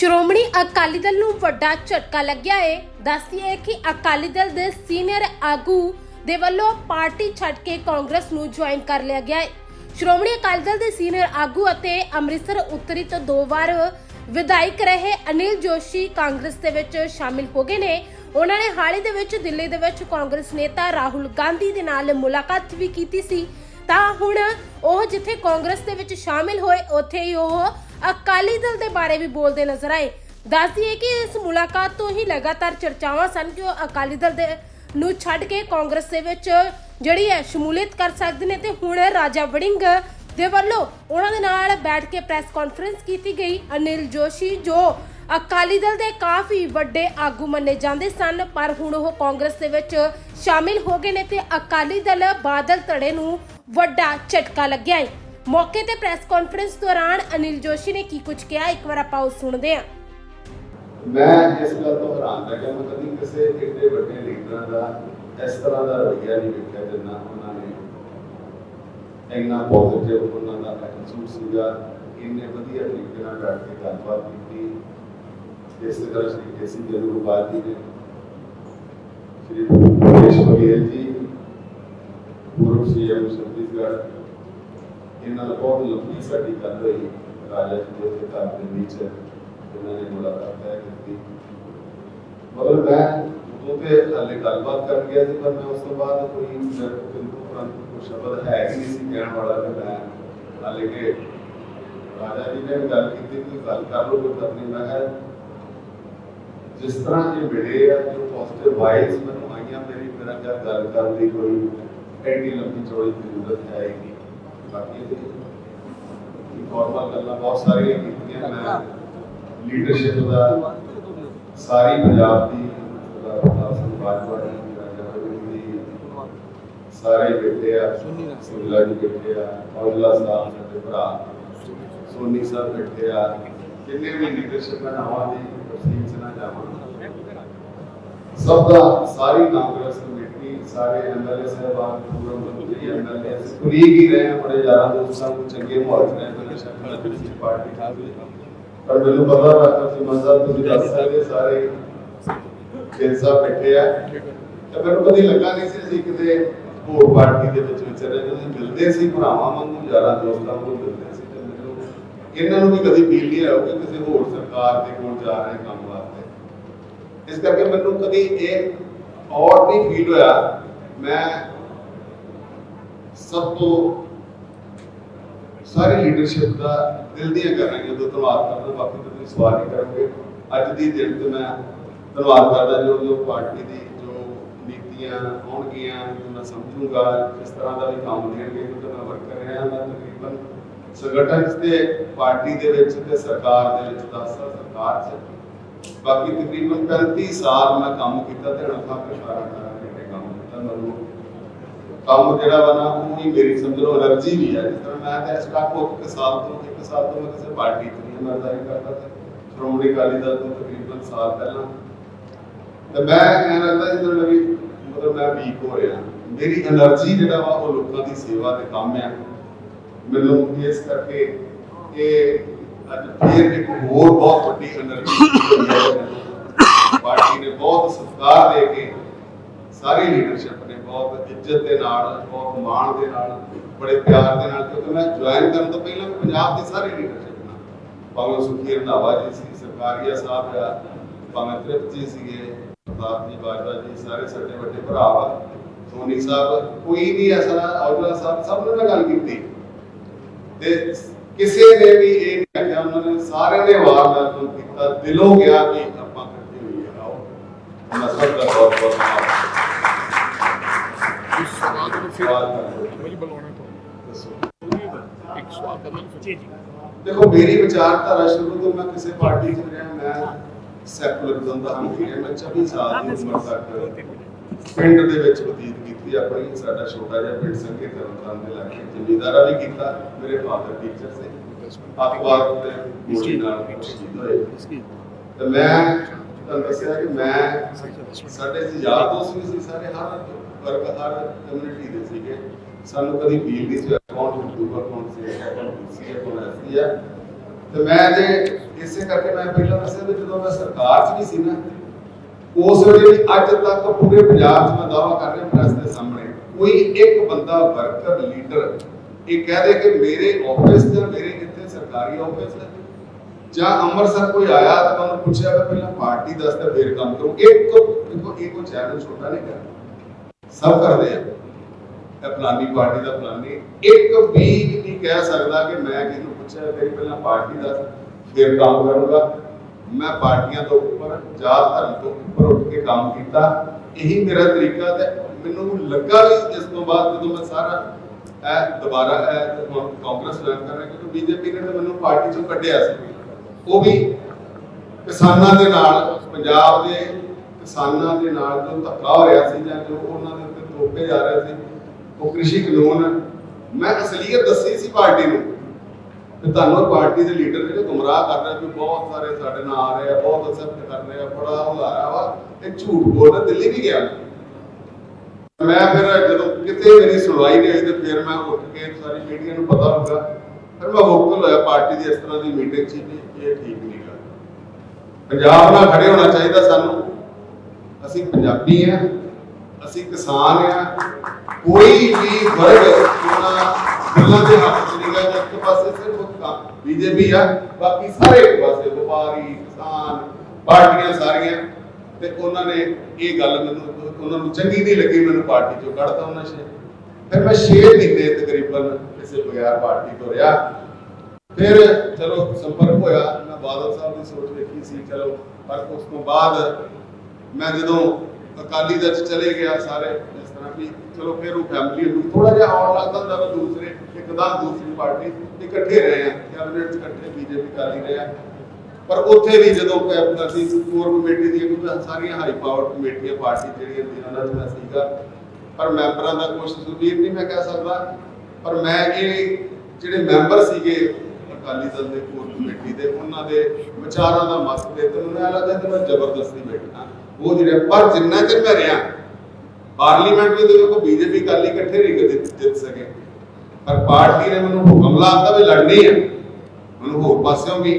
ਸ਼੍ਰੋਮਣੀ ਅਕਾਲੀ ਦਲ ਨੂੰ ਵੱਡਾ ਝਟਕਾ ਲੱਗਿਆ ਹੈ ਕਿ ਅਕਾਲੀ ਦਲ ਦੇ ਸੀਨੀਅਰ ਆਗੂ ਦੇ ਵੱਲੋਂ ਪਾਰਟੀ ਛੱਡ ਕੇ ਕਾਂਗਰਸ ਨੂੰ ਜੁਆਇਨ ਕਰ ਲਿਆ ਗਿਆ ਹੈ ਸ਼੍ਰੋਮਣੀ ਅਕਾਲੀ ਦਲ ਦੇ ਸੀਨੀਅਰ ਆਗੂ ਅਤੇ ਅੰਮ੍ਰਿਤਸਰ ਉੱਤਰੀ ਤੋਂ ਦੋ ਵਾਰ ਵਿਧਾਇਕ ਰਹੇ ਅਨਿਲ ਜੋਸ਼ੀ ਕਾਂਗਰਸ ਦੇ ਵਿੱਚ ਸ਼ਾਮਿਲ ਹੋ ਗਏ ਨੇ। ਉਹਨਾਂ ਨੇ ਹਾਲ ਹੀ ਦੇ ਵਿੱਚ ਦਿੱਲੀ ਦੇ ਵਿੱਚ ਕਾਂਗਰਸ ਨੇਤਾ ਰਾਹੁਲ ਗਾਂਧੀ ਦੇ ਨਾਲ ਮੁਲਾਕਾਤ ਵੀ ਕੀਤੀ ਸੀ। ਤਾਂ ਹੁਣ ਉਹ ਜਿੱਥੇ ਕਾਂਗਰਸ ਦੇ ਵਿੱਚ ਸ਼ਾਮਿਲ ਹੋਏ, ਉੱਥੇ ਹੀ ਉਹ ਅਕਾਲੀ ਦਲ ਦੇ ਬਾਰੇ ਵੀ ਬੋਲਦੇ ਨਜ਼ਰ ਆਏ। ਦੱਸ ਦਈਏ ਕਿ ਇਸ ਮੁਲਾਕਾਤ ਤੋਂ ਹੀ ਲਗਾਤਾਰ ਚਰਚਾਵਾਂ ਸਨ ਕਿ ਉਹ ਅਕਾਲੀ ਦਲ ਦੇ ਨੂੰ ਛੱਡ ਕੇ ਕਾਂਗਰਸ ਦੇ ਵਿੱਚ ਜਿਹੜੀ ਹੈ ਸ਼ਮੂਲੀਅਤ ਕਰ ਸਕਦੇ ਨੇ ਤੇ ਹੁਣ ਰਾਜਾ ਵੜਿੰਗ ਦੇ ਵੱਲੋਂ ਉਹਨਾਂ ਦੇ ਨਾਲ ਬੈਠ ਕੇ ਪ੍ਰੈਸ ਕਾਨਫਰੰਸ ਕੀਤੀ ਗਈ। ਅਨਿਲ ਜੋਸ਼ੀ ਜੋ ਅਕਾਲੀ ਦਲ ਦੇ ਕਾਫੀ ਵੱਡੇ ਆਗੂ ਮੰਨੇ ਜਾਂਦੇ ਸਨ, ਪਰ ਹੁਣ ਉਹ ਕਾਂਗਰਸ ਦੇ ਵਿੱਚ ਸ਼ਾਮਿਲ ਹੋ ਗਏ ਨੇ ਤੇ ਅਕਾਲੀ ਦਲ ਬਾਦਲ ਧੜੇ ਨੂੰ ਵੱਡਾ ਝਟਕਾ ਲੱਗਿਆ ਹੈ। ਮੌਕੇ ਤੇ ਪ੍ਰੈਸ ਕਾਨਫਰੰਸ ਦੌਰਾਨ ਅਨਿਲ ਜੋਸ਼ੀ ਨੇ ਕੀ ਕੁਝ ਕਿਹਾ, ਇੱਕ ਵਾਰ ਆਪਾਂ ਉਹ ਸੁਣਦੇ ਹਾਂ। ਮੈਂ ਇਸ ਗੱਲ ਤੋਂ ਹੈਰਾਨ ਰਹਿ ਗਿਆ ਮੈਂ ਕਦੀ ਕਿਸੇ ਏਡੇ ਵੱਡੇ ਲੀਡਰਾਂ ਦਾ ਇਸ ਤਰ੍ਹਾਂ ਦਾ ਰਵੱਈਆ ਨਹੀਂ ਵੇਖਿਆ ਜਿੰਨਾ ਉਹਨਾਂ ਨੇ ਇੰਨਾ ਪੋਜ਼ਿਟਿਵ ਉਹਨਾਂ ਦਾ ਐਟੀਟਿਊਡ ਸੀਗਾ, ਇੰਨੇ ਵਧੀਆ ਤਰੀਕੇ ਨਾਲ ਬੈਠ ਕੇ ਗੱਲਬਾਤ ਕੀਤੀ, ਇਸੇ ਤਰ੍ਹਾਂ ਸ਼੍ਰੀ ਕੇਸੀ ਜਨੂਰਪਾਲ ਜੀ ਨੇ ਸ਼੍ਰੀ ਭੁਪੇਸ਼ ਬਘੇਲ ਜੀ ਪੂਰਵ ਸੀਐਮ ਛੱਤੀਸਗੜ੍ਹ ਇਹਨਾਂ ਨਾਲ ਬਹੁਤ ਲੰਬੀ ਸਾਡੀ ਗੱਲ ਹੋਈ ਰਾਜਾ ਜੀ ਦੇ ਘਰ ਦੇ ਵਿੱਚ ਇਹਨਾਂ ਨੇ ਮੁਲਾਕਾਤ ਤੈਅ ਕੀਤੀ ਮਗਰ ਮੈਂ ਉਦੋਂ ਤੇ ਹਾਲੇ ਗੱਲਬਾਤ ਕਰਨ ਗਿਆ ਸੀ ਪਰ ਮੈਂ ਉਸ ਤੋਂ ਬਾਅਦ ਕੋਈ ਮੇਰੇ ਕੋਲ ਬਿਲਕੁਲ ਪ੍ਰੰਤ ਕੋਈ ਸ਼ਬਦ ਹੈ ਹੀ ਨਹੀਂ ਸੀ ਕਹਿਣ ਵਾਲਾ ਕਿ ਮੈਂ ਹਾਲੇ ਕਿ ਰਾਜਾ ਜੀ ਨੇ ਵੀ ਗੱਲ ਕੀਤੀ ਕੋਈ ਗੱਲ ਕਰ ਲਓ ਕੋਈ ਗੱਲ ਨਹੀਂ ਮੈਂ ਕਿਹਾ ਜਿਸ ਤਰ੍ਹਾਂ ਇਹ ਮਿਲੇ ਆ ਜੋ ਪੋਜ਼ਿਟਿਵ ਵਾਈਜ਼ ਮੈਨੂੰ ਆਈਆਂ ਮੇਰੀ ਮੇਰਾ ਕਿਆ ਗੱਲ ਕਰਨ ਦੀ ਕੋਈ ਐਡੀ ਲੰਬੀ ਚੌੜੀ ਜ਼ਰੂਰਤ ਹੈ। ਹੀ ਨਹੀਂ ਬਾਕੀ ਇਹ ਫਾਰਮਲ ਗੱਲਾਂ ਬਹੁਤ ਸਾਰੀਆਂ ਕੀਤੀਆਂ। ਮੈਂ ਲੀਡਰਸ਼ਿਪ ਦਾ ਸਾਰੀ ਪੰਜਾਬ ਦੀ ਸਰਦਾਰ ਸਿੰਘ ਬਾਜਵਾ ਜੀ ਰਾਜਾ ਵੜਿੰਗ ਜੀ ਸਾਰੇ ਬੈਠੇ ਆ ਸੁਨੀਲਾ ਜੀ ਬੈਠੇ ਆ ਔਜਲਾ ਸਾਹਿਬ ਸਾਡੇ ਭਰਾ ਸੋਨੀ ਸਾਹਿਬ ਬੈਠੇ ਆ। ਜਿੰਨੇ ਵੀ ਲੀਡਰਸ਼ਿਪ ਮੈਂ ਨਾਵਾਂ ਦੀ ਤਫਸੀਲ ਚ ਨਾ ਜਾਵਾਂ। ਸਭ ਦਾ ਸਾਰੀ ਕਾਂਗਰਸ ਸਾਰੇ ਐਮਐਲਏ ਸਾਹਿਬਾਨ ਪੂਰਵ ਮੰਤਰੀ ਐਮਐਲਏ ਕੁਲੀਗ ਹੀ ਰਹੇ ਬੜੇ ਯਾਰਾਂ ਦੋਸਤਾਂ ਨੂੰ ਚੰਗੇ ਮਾਹੌਲ ਚ ਰਹੇ ਤੇ ਪਾਰਟੀ ਖਾਦੀ ਪਰ ਮੈਨੂੰ ਪਤਾ ਰੱਖਾ ਸੀ ਮਜ਼ਹਬ ਤੁਸੀਂ ਦੱਸ ਸਕਦੇ ਸਾਰੇ ਸਾਹਿਬ ਬੈਠੇ ਆ। ਤੇ ਮੈਨੂੰ ਕਦੀ ਲੱਗਾ ਨਹੀਂ ਸੀ ਅਸੀਂ ਕਿਤੇ ਹੋਰ ਪਾਰਟੀ ਦੇ ਵਿੱਚ ਵਿਚਰੇ ਜਦੋਂ ਮਿਲਦੇ ਸੀ ਭਰਾਵਾਂ ਵਾਂਗੂ ਯਾਰਾਂ ਦੋਸਤਾਂ ਵਾਂਗੂ ਮਿਲਦੇ ਸੀ ਤੇ ਮੈਨੂੰ ਇਹਨਾਂ ਨੂੰ ਵੀ ਕਦੀ ਫੀਲ ਨਹੀਂ ਆਇਆ ਕਿ ਕਿਸੇ ਹੋਰ ਸਰਕਾਰ ਦੇ ਕੋਲ ਜਾ ਰਹੇ ਕੰਮ ਵਾਸਤੇ। ਇਸ ਕਰਕੇ ਮੈਨੂੰ ਕਦੀ ਇਹ ਔਰ ਨਹੀਂ ਫੀਲ ਹੋਇਆ, ਮੈਂ ਸਭ ਤੋਂ ਸਾਰੀ ਲੀਡਰਸ਼ਿਪ ਦਾ ਦਿਲ ਦੀਆਂ ਕਰ ਜਦੋਂ ਧੰਨਵਾਦ ਕਰਦਾ, ਬਾਕੀ ਤੁਸੀਂ ਸਵਾਲ ਹੀ ਕਰੋਗੇ। ਅੱਜ ਦੀ ਦਿਨ ਤੇ ਮੈਂ ਧੰਨਵਾਦ ਕਰਦਾ ਜੋ ਜੋ ਪਾਰਟੀ ਦੀ ਜੋ ਨੀਤੀਆਂ ਆਉਣਗੀਆਂ ਮੈਂ ਸਮਝੂਗਾ, ਕਿਸ ਤਰ੍ਹਾਂ ਦਾ ਵੀ ਕੰਮ ਦੇਣਗੇ ਕਿਉਂਕਿ ਮੈਂ ਵਰਕ ਕਰ ਰਿਹਾ ਮੈਂ ਤਕਰੀਬਨ ਸੰਗਠਨ ਤੇ ਪਾਰਟੀ ਦੇ ਵਿੱਚ ਤੇ ਸਰਕਾਰ ਦੇ ਵਿੱਚ 10 ਸਾਲ ਸਰਕਾਰ 'ਚ ਬਾਕੀ ਤਕਰੀਬਨ 35 ਸਾਲ ਮੈਂ ਕੰਮ ਕੀਤਾ ਤੇ ਹਣਫਾ ਪਿਸ਼ਾਰਾ ਨਾਲ ਜਿਹੜੇ ਕੰਮ ਕੀਤਾ ਮੈਨੂੰ ਕੰਮ ਜਿਹੜਾ ਵਾ ਨਾ, ਉਹ ਹੀ ਮੇਰੀ ਸਮਝ ਲਓ ਅਲਰਜੀ ਵੀ ਹੈ ਜਿਸ ਤਰ੍ਹਾਂ ਮੈਂ ਤਾਂ ਇਸ ਕੰਮ ਨੂੰ ਇੱਕ ਸਾਲ ਤੋਂ, ਇੱਕ ਸਾਲ ਤੋਂ ਮੈਂ ਕਿਸੇ ਪਾਰਟੀ 'ਚ ਨਹੀਂ ਮਰਦਾਰੀ ਕਰਦਾ ਤੇ ਸ਼੍ਰੋਮਣੀ ਅਕਾਲੀ ਦਲ ਤੋਂ ਤਕਰੀਬਨ ਸਾਲ ਪਹਿਲਾਂ। ਤੇ ਮੈਂ ਕਹਿ ਰਿਹਾ ਸੀ ਜਦੋਂ ਵੀ ਮਤਲਬ ਮੈਂ ਵੀਕ ਹੋ ਰਿਹਾ। ਮੇਰੀ ਅਲਰਜੀ ਜਿਹੜਾ ਵਾ ਉਹ ਲੋਕਾਂ ਦੀ ਸੇਵਾ ਤੇ ਕੰਮ ਆ। ਮੈਨੂੰ ਇਸ ਕਰਕੇ ਇਹ ਅੱਜ ਫੇਰ ਇੱਕ ਹੋਰ ਬਹੁਤ ਵੱਡੀ ਐਨਰਜੀ ਨੇ ਬਹੁਤ ਸਤਿਕਾਰ ਦੇ ਕੇ ਸਾਰੀ ਲੀਡਰਸ਼ਿਪ ਨੇ ਬਹੁਤ ਇੱਜ਼ਤ ਦੇ ਨਾਲ, ਬਹੁਤ ਮਾਣ ਦੇ ਨਾਲ, ਬੜੇ ਪਿਆਰ ਦੇ ਨਾਲ, ਕਿਉਂਕਿ ਮੈਂ ਜੁਆਇਨ ਕਰਨ ਤੋਂ ਪਹਿਲਾਂ ਪੰਜਾਬ ਦੀ ਸਾਰੀ ਲੀਡਰਸ਼ਿਪ ਨਾਲ। ਭਾਵੇਂ ਸੁਖੀ ਰੰਧਾਵਾ ਜੀ ਸੀ, ਸਰਕਾਰੀਆ ਸਾਹਿਬ ਆ, ਭਾਵੇਂ ਤ੍ਰਿਪਤ ਜੀ ਸੀਗੇ, ਪ੍ਰਤਾਪ ਜੀ, ਬਾਜਵਾ ਜੀ, ਸਾਰੇ ਸਾਡੇ ਵੱਡੇ ਭਰਾ ਵਾ ਸੋਨੀ ਸਾਹਿਬ, ਕੋਈ ਵੀ ਐਸਾ ਔਜਲਾ ਸਾਹਿਬ, ਸਭ ਨੇ ਗੱਲ ਕੀਤੀ। ਤੇ ਕਿਸੇ ਨੇ ਵੀ ਇਹ ਨਹੀਂ ਆਖਿਆ ਉਹਨਾਂ ਨੇ ਸਾਰਿਆਂ ਨੇ ਵਾਰ ਨਾਲ ਤੋਂ ਕੀਤਾ ਦਿਲੋਂ ਗਿਆ ਕਿ ਆਪਾਂ ਇਕੱਠੇ ਹੋਈਏ ਆਓ। ਉਹਨਾਂ ਸਭ ਦਾ ਬਹੁਤ ਬਹੁਤ ਧੰਨਵਾਦ। ਇਸ ਸਵਾਲ ਨੂੰ ਫਿਰ। ਮੈਨੂੰ ਬੁਲਾਉਣਾ ਪਊ ਦੱਸੋ। ਇੱਕ ਸਵਾਲ ਕਰਨਾ ਜੀ ਜੀ। ਦੇਖੋ ਮੇਰੀ ਵਿਚਾਰਧਾਰਾ ਸ਼ੁਰੂ ਤੋਂ ਮੈਂ ਕਿਸੇ ਪਾਰਟੀ 'ਚ ਰਿਹਾ ਮੈਂ ਸੈਕੂਲਰਿਜ਼ਮ ਦਾ ਹਮਕੀ ਰਿਹਾ ਮੈਂ 24 ਸਾਲ ਦੀ ਉਮਰ ਤੱਕ ਪਿੰਡ ਦੇ ਵਿੱਚ ਬਤੀਤ ਕੀਤੀ ਆਪਣੀ ਸਾਡਾ ਛੋਟਾ ਜਿਹਾ ਪਿੰਡ ਸੰਗੇ ਤਰਨਤਾਰਨ ਦੇ ਲਾਗੇ ਜ਼ਿਮੀਦਾਰਾ ਵੀ ਕੀਤਾ, ਮੇਰੇ ਫਾਦਰ ਟੀਚਰ ਸੀ। ਅਖਬਾਰ ਤੇ ਗੋਲੀ ਨਾਲ ਸ਼ਹੀਦ ਹੋਏ। ਤੇ ਮੈਂ ਤੁਹਾਨੂੰ ਦੱਸਿਆ ਕਿ ਮੈਂ ਸਾਡੇ ਯਾਰ ਦੋਸਤ ਵੀ ਸੀ ਸਾਰੇ, ਹਰ ਵਰਗ ਹਰ ਕਮਿਊਨਿਟੀ ਦੇ ਸੀਗੇ। ਸਾਨੂੰ ਕਦੀ ਫੀਲ ਨਹੀਂ ਸੀ ਕੌਣ ਕੌਣ ਸਿੱਖ ਹੈ ਸੀ, ਕੌਣ ਐਸੀ ਤੇ ਮੈਂ ਜੇ ਇਸੇ ਕਰਕੇ ਮੈਂ ਪਹਿਲਾਂ ਦੱਸਿਆ ਵੀ ਜਦੋਂ ਮੈਂ ਸਰਕਾਰ 'ਚ ਵੀ ਸੀ ਨਾ ਉਸ ਵੇਲੇ ਵੀ ਅੱਜ ਤੱਕ ਪੂਰੇ ਪੰਜਾਬ 'ਚ ਮੈਂ ਦਾਵਾ ਕਰ ਰਿਹਾ ਪ੍ਰੈਸ ਦੇ ਸਾਹਮਣੇ, ਕੋਈ ਇੱਕ ਬੰਦਾ ਵਰਕਰ, ਲੀਡਰ, ਇਹ ਕਹਿ ਦੇ ਕਿ ਮੇਰੇ ਆਫਿਸ ਜਾਂ ਮੇਰੇ ਇੱਥੇ ਸਰਕਾਰੀ ਆਫਿਸ ਹੈ, ਜਾਂ ਅੰਮ੍ਰਿਤਸਰ ਕੋਈ ਆਇਆ ਤਾਂ ਮੈਂ ਉਹਨੂੰ ਪੁੱਛਿਆ ਵੀ ਪਹਿਲਾਂ ਪਾਰਟੀ ਦੱਸ ਤੇ ਫੇਰ ਕੰਮ ਕਰੋ। ਇੱਕ, ਦੇਖੋ, ਇਹ ਕੋਈ ਚੈਲੰਜ ਛੋਟਾ ਨਹੀਂ ਕਰਦਾ ਸਭ ਕਰਦੇ ਆ। ਇਹ ਫਲਾਨੀ ਪਾਰਟੀ ਦਾ ਫਲਾਨੀ। ਇੱਕ ਵੀ ਨਹੀਂ ਕਹਿ ਸਕਦਾ ਕਿ ਮੈਂ ਕਿਸੇ ਨੂੰ ਪੁੱਛਿਆ ਤੇਰੀ ਪਹਿਲਾਂ ਪਾਰਟੀ ਦੱਸ, ਫਿਰ ਕੰਮ ਕਰੂੰਗਾ। ਮੈਂ ਪਾਰਟੀਆਂ ਤੋਂ ਉੱਪਰ, ਜਾਤ ਧਰਮ ਤੋਂ ਉੱਪਰ ਉੱਠ ਕੇ ਕੰਮ ਕੀਤਾ। ਇਹੀ ਮੇਰਾ ਤਰੀਕਾ ਤੇ ਮੈਨੂੰ ਲੱਗਾ ਵੀ ਇਸ ਤੋਂ ਬਾਅਦ ਜਦੋਂ ਮੈਂ ਸਾਰਾ ਇਹ ਦੁਬਾਰਾ ਇਹ ਕਾਂਗਰਸ ਲੈਣ ਕਰ ਰਿਹਾ ਕਿਉਂਕਿ ਬੀਜੇਪੀ ਨੇ ਤਾਂ ਮੈਨੂੰ ਪਾਰਟੀ ਚੋਂ ਕੱਢਿਆ ਸੀ। ਉਹ ਵੀ ਕਿਸਾਨਾਂ ਦੇ ਨਾਲ, ਪੰਜਾਬ ਦੇ ਕਿਸਾਨਾਂ ਦੇ ਨਾਲ ਜੋ ਧੱਕਾ ਹੋ ਰਿਹਾ ਸੀ ਜਾਂ ਜੋ ਉਹਨਾਂ ਦੇ ਉੱਤੇ ਥੋਪੇ ਜਾ ਰਹੇ ਸੀ, ਉਹ ਕ੍ਰਿਸ਼ੀ ਕਾਨੂੰਨ, ਮੈਂ ਅਸਲੀਅਤ ਦੱਸੀ ਸੀ ਪਾਰਟੀ ਨੂੰ ਤੇ ਤੁਹਾਨੂੰ ਪਾਰਟੀ ਦੇ ਲੀਡਰ ਗੁੰਮਰਾਹ ਕਰ ਰਹੇ ਵੀ ਬਹੁਤ ਸਾਰੇ ਸਾਡੇ ਨਾਲ ਆ ਰਹੇ ਆ, ਬਹੁਤ ਅਸੈਪਟ ਕਰ ਰਹੇ ਆ, ਬੜਾ ਹੁਲਾਰਾ ਵਾ ਇਹ ਝੂਠ ਬੋਲਦਾ ਦਿੱਲੀ ਵੀ ਗਿਆ। ਮੈਂ ਫਿਰ ਜਦੋਂ ਕਿਤੇ ਮੇਰੀ ਸੁਣਵਾਈ ਨਹੀਂ ਹੋਈ ਤੇ ਫਿਰ ਮੈਂ ਉੱਠ ਕੇ ਸਾਰੀ ਮੀਡੀਆ ਨੂੰ ਪਤਾ ਲੱਗਾ। ਫਿਰ ਮੈਂ ਵੋਕਲ ਹੋਇਆ ਪਾਰਟੀ ਦੀ ਇਸ ਤਰ੍ਹਾਂ ਦੀ ਮੀਟਿੰਗ ਸੀ ਵੀ ਇਹ ਠੀਕ ਨਹੀਂ ਗਾ। ਪੰਜਾਬ ਨਾਲ ਖੜੇ ਹੋਣਾ ਚਾਹੀਦਾ ਸਾਨੂੰ। ਅਸੀਂ ਪੰਜਾਬੀ ਆ, ਅਸੀਂ ਕਿਸਾਨ ਆ, ਕੋਈ ਵੀ ਵਰਗ ਉਹਨਾਂ ਗੱਲਾਂ ਦੇ ਹੱਥ ਚ ਨਹੀਂ ਗਾ, ਇੱਕ ਪਾਸੇ ਸਿਰਫ ਬੀਜੇਪੀ ਆ ਬਾਕੀ ਸਾਰੇ ਪਾਸੇ ਵਪਾਰੀ, ਕਿਸਾਨ, ਪਾਰਟੀਆਂ ਸਾਰੀਆਂ। ਤੇ ਉਹਨਾਂ ਨੇ ਇਹ ਗੱਲ ਮੈਨੂੰ, ਉਹਨਾਂ ਨੂੰ ਚੰਗੀ ਨਹੀਂ ਲੱਗੀ, ਮੈਨੂੰ ਪਾਰਟੀ ਚੋਂ ਕੱਢਤਾ ਉਹਨਾਂ ਨੇ। ਫਿਰ ਮੈਂ 6 ਮਹੀਨੇ ਤਕਰੀਬਨ ਕਿਸੇ ਬਗੈਰ ਪਾਰਟੀ ਤੋਂ ਰਿਹਾ। ਫਿਰ ਚਲੋ ਸੰਪਰਕ ਹੋਇਆ, ਮੈਂ ਬਾਦਲ ਸਾਹਿਬ ਦੀ ਸੋਚ ਵੇਖੀ ਸੀ, ਚਲੋ, ਪਰ ਉਸ ਤੋਂ ਬਾਅਦ ਮੈਂ ਜਦੋਂ ਅਕਾਲੀ ਦਲ ਚ ਚਲੇ ਗਿਆ ਸਾਰੇ, ਇਸ ਤਰ੍ਹਾਂ ਵੀ ਚਲੋ ਫਿਰ ਉਹ ਫੈਮਿਲੀ ਨੂੰ ਥੋੜਾ ਜਿਹਾ ਆਉਣ ਲੱਗਦਾ ਹੁੰਦਾ ਵਾ ਦੂਸਰੇ ਇੱਕਦਮ ਦੂਸਰੀ ਪਾਰਟੀ ਇਕੱਠੇ ਰਹੇ ਆ ਕੈਬਨਿਟ ਇਕੱਠੇ ਬੀਜੇਪੀ ਕਾਲੀ ਰਹੇ ਆ। ਪਰ ਉੱਥੇ ਵੀ ਜਦੋਂ ਕੈਬਨਿਟ ਅਸੀਂ ਕੋਰ ਕਮੇਟੀ ਦੀਆਂ ਕਿਉਂਕਿ ਸਾਰੀਆਂ ਹਾਈ ਪਾਵਰ ਕਮੇਟੀਆਂ ਪਾਰਟੀ ਜਿਹੜੀਆਂ ਹੁੰਦੀਆਂ ਉਹਨਾਂ ਚ ਸੀਗਾ। ਪਰ ਮੈਂਬਰਾਂ ਦਾ ਕੁਝ ਸੁਵੀਰ ਨਹੀਂ ਮੈਂ ਕਹਿ ਸਕਦਾ। ਪਰ ਮੈਂ ਇਹ ਜਿਹੜੇ ਮੈਂਬਰ ਸੀਗੇ ਅਕਾਲੀ ਦਲ ਦੇ ਕੋਰ ਕਮੇਟੀ ਦੇ, ਉਹਨਾਂ ਦੇ ਵਿਚਾਰਾਂ ਦਾ ਮਸਲੇ ਦੇ ਤੇ ਮੈਨੂੰ ਲੱਗਦਾ ਕਿ ਮੈਂ ਜ਼ਬਰਦਸਤੀ ਬੈਠਾ। ਉਹ ਜਿਹੜੇ ਪਰ ਜਿੰਨਾ ਚਿਰ ਮੈਂ ਰਿਹਾ, ਪਾਰਲੀਮੈਂਟ ਵਿੱਚ ਦੇਖੋ ਬੀਜੇਪੀ ਕਾਲੀ ਇਕੱਠੇ ਨਹੀਂ ਕਦੇ ਜਿੱਤ ਸਕੇ। ਪਰ ਪਾਰਟੀ ਨੇ ਮੈਨੂੰ ਹੁਕਮ ਲਾਤਾ ਵੀ ਲੜਨੀ ਹੈ ਮੈਨੂੰ ਹੋਰ ਪਾਸਿਓਂ ਵੀ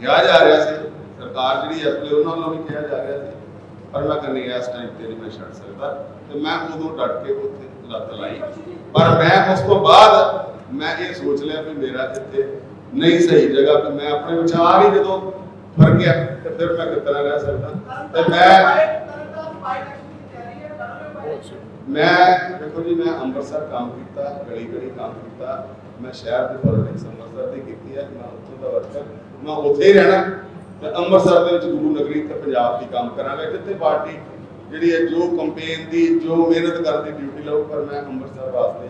ਕਿਹਾ ਜਾ ਰਿਹਾ ਸੀ। ਸਰਕਾਰ ਜਿਹੜੀ ਇਸ ਵੇਲੇ ਉਹਨਾਂ ਵੱਲੋਂ ਵੀ ਕਿਹਾ ਜਾ ਰਿਹਾ ਸੀ। ਪਰ ਮੈਂ ਕਹਿੰਦੀ ਇਸ ਟਾਈਮ ਤੇ ਨਹੀਂ ਮੈਂ ਛੱਡ ਸਕਦਾ। ਤੇ ਮੈਂ ਉਦੋਂ ਡਟ ਕੇ ਉੱਥੇ ਲੱਤ ਲਾਈ। ਪਰ ਮੈਂ ਉਸ ਤੋਂ ਬਾਅਦ ਮੈਂ ਇਹ ਸੋਚ ਲਿਆ ਵੀ ਮੇਰਾ ਇੱਥੇ ਨਹੀਂ ਸਹੀ ਜਗ੍ਹਾ ਤੇ ਮੈਂ ਆਪਣੇ ਵਿਚਾਰ ਹੀ ਜਦੋਂ ਫਰ ਗਿਆ। ਤੇ ਫਿਰ ਮੈਂ ਕਿਤਨਾ ਰਹਿ ਸਕਦਾ? ਤੇ ਮੈਂ ਮੈਂ ਦੇਖੋ ਜੀ, ਮੈਂ ਅੰਮ੍ਰਿਤਸਰ ਕੰਮ ਕੀਤਾ ਗਲੀ ਗਲੀ ਕੰਮ ਕੀਤਾ। ਮੈਂ ਸ਼ਹਿਰ ਦੇ ਪੋਲਿਟਿਕਸ ਅੰਮ੍ਰਿਤਸਰ ਦੀ ਕੀਤੀ ਹੈ ਮੈਂ ਉੱਥੋਂ ਦਾ ਵਰਕਰ। ਮੈਂ ਉੱਥੇ ਹੀ ਰਹਿਣਾ। ਤੇ ਅੰਮ੍ਰਿਤਸਰ ਦੇ ਵਿੱਚ ਗੁਰੂ ਨਗਰੀ ਤੇ ਪੰਜਾਬ ਦੀ ਕੰਮ ਕਰਾਂਗਾ। ਜਿੱਥੇ ਪਾਰਟੀ ਜਿਹੜੀ ਹੈ, ਜੋ ਕੰਪੇਨ ਦੀ, ਜੋ ਮਿਹਨਤ ਕਰਨ ਦੀ ਡਿਊਟੀ ਲਾਉ ਪਰ ਮੈਂ ਅੰਮ੍ਰਿਤਸਰ ਵਾਸਤੇ